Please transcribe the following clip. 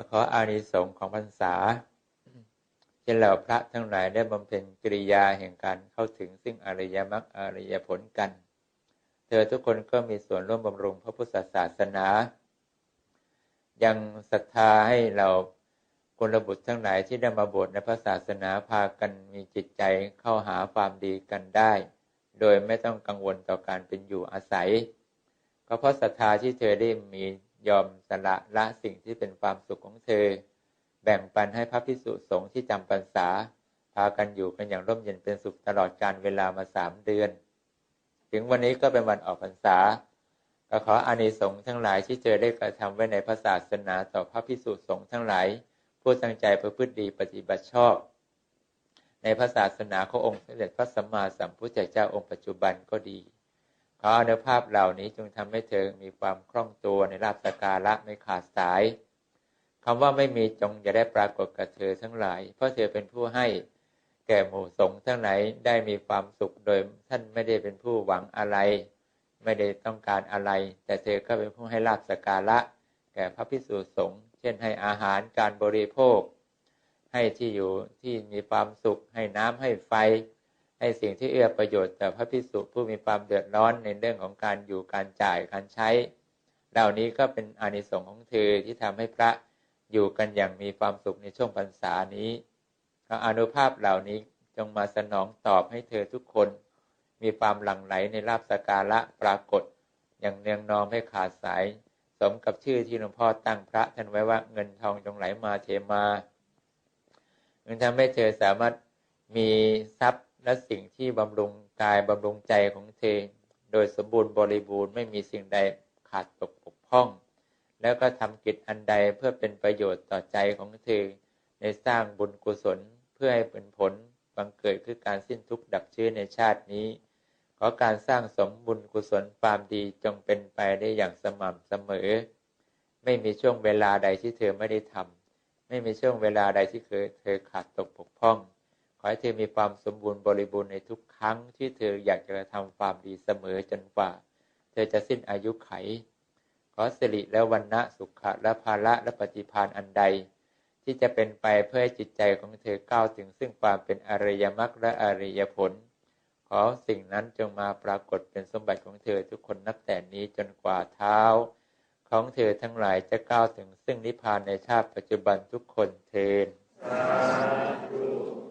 ก็ขออานิสงส์ของพรรษาเช่นเราพระทั้งหลายได้บำเพ็ญกิริยาแห่งการเข้าถึงซึ่งอริยมรรคอริยผลกัน เธอทุกคนก็มีส่วนร่วมบำรุงพระพุทธศาสนา ยังศรัทธาให้เรากุลบุตรทั้งหลายที่ได้มาบวชในพระศาสนาพากันมีจิตใจเข้าหาความดีกันได้ โดยไม่ต้องกังวลต่อการเป็นอยู่อาศัย ก็เพราะศรัทธาที่เธอได้มี ยอมสละละสิ่งที่เป็นความสุขของเธอ แบ่งปันให้พระพิสุสงฆ์ที่จำพรรษา พากันอยู่กันอย่างร่มเย็นเป็นสุขตลอดการเวลามาสามเดือน ถึงวันนี้ก็เป็นวันออกพรรษา ก็ขออานิสงส์ทั้งหลายที่เจอได้กระทำไว้ในพระศาสนาต่อพระพิสุสงฆ์ทั้งหลายผู้ตั้งใจประพฤติดีปฏิบัติชอบ ในพระศาสนาขององค์สมเด็จพระสัมมาสัมพุทธเจ้าองค์ปัจจุบันก็ดี ขออนุภาพเหล่านี้จงทำให้เธอมีความคล่องตัวในราบสการะไม่ขาดสายคำว่าไม่มีจงอย่าได้ปรากฏกับเธอทั้งหลาย เพราะเธอเป็นผู้ให้แก่หมู่สงฆ์ทั้งหลายได้มีความสุขโดยท่านไม่ได้เป็นผู้หวังอะไร ไม่ได้ต้องการอะไร แต่เธอก็เป็นผู้ให้ลาบสการะ แก่พระพิสุสงฆ์เช่นให้อาหารการบริโภค ให้ที่อยู่ที่มีความสุขให้น้ำให้ไฟ ให้สิ่งที่เอื้อประโยชน์ต่อพระพิสุผู้มีความเดือดร้อนในเรื่องของการอยู่การจ่ายการใช้ เหล่านี้ก็เป็นอานิสงส์ของเธอที่ทำให้พระอยู่กันอย่างมีความสุขในช่วงพรรษานี้ก็อนุภาพเหล่านี้จงมาสนองตอบให้เธอทุกคน มีความหลั่งไหลในราบสการะปรากฏ อย่างเนืองนองไม่ขาดสาย สมกับชื่อที่หลวงพ่อตั้งพระท่านไว้ว่าเงินทองจงไหลมาเทมามันทำให้เธอสามารถมีทรัพย์ และสิ่งที่บำรุงกายบำรุงใจของเธอ โดยสมบูรณ์บริบูรณ์ไม่มีสิ่งใดขาดตกบกพร่อง แล้วก็ทำกิจอันใดเพื่อเป็นประโยชน์ต่อใจของเธอ ในสร้างบุญกุศลเพื่อให้เป็นผลบังเกิดคือการสิ้นทุกข์ดับชื้อในชาตินี้ ขอการสร้างสมบุญกุศลความดีจงเป็นไปได้อย่างสม่ำเสมอ ไม่มีช่วงเวลาใดที่เธอไม่ได้ทำไม่มีช่วงเวลาใดที่เคยเธอขาดตกบกพร่อง ขอให้เธอมีความสมบูรณ์บริบูรณ์ในทุกครั้งที่เธออยากจะทำความดีเสมอจนกว่า เธอจะสิ้นอายุไข ขอสิริและวันณะสุขะและภาระและปฏิพานอันใด ที่จะเป็นไปเพื่อให้จิตใจของเธอก้าวถึงซึ่งความเป็นอริยมรรคและอริยผล ขอสิ่งนั้นจงมาปรากฏเป็นสมบัติของเธอทุกคนนับแต่นี้จนกว่าเท้า ของเธอทั้งหลายจะก้าวถึงซึ่งนิพพานในชาติปัจจุบันทุกคนเทนสาธุ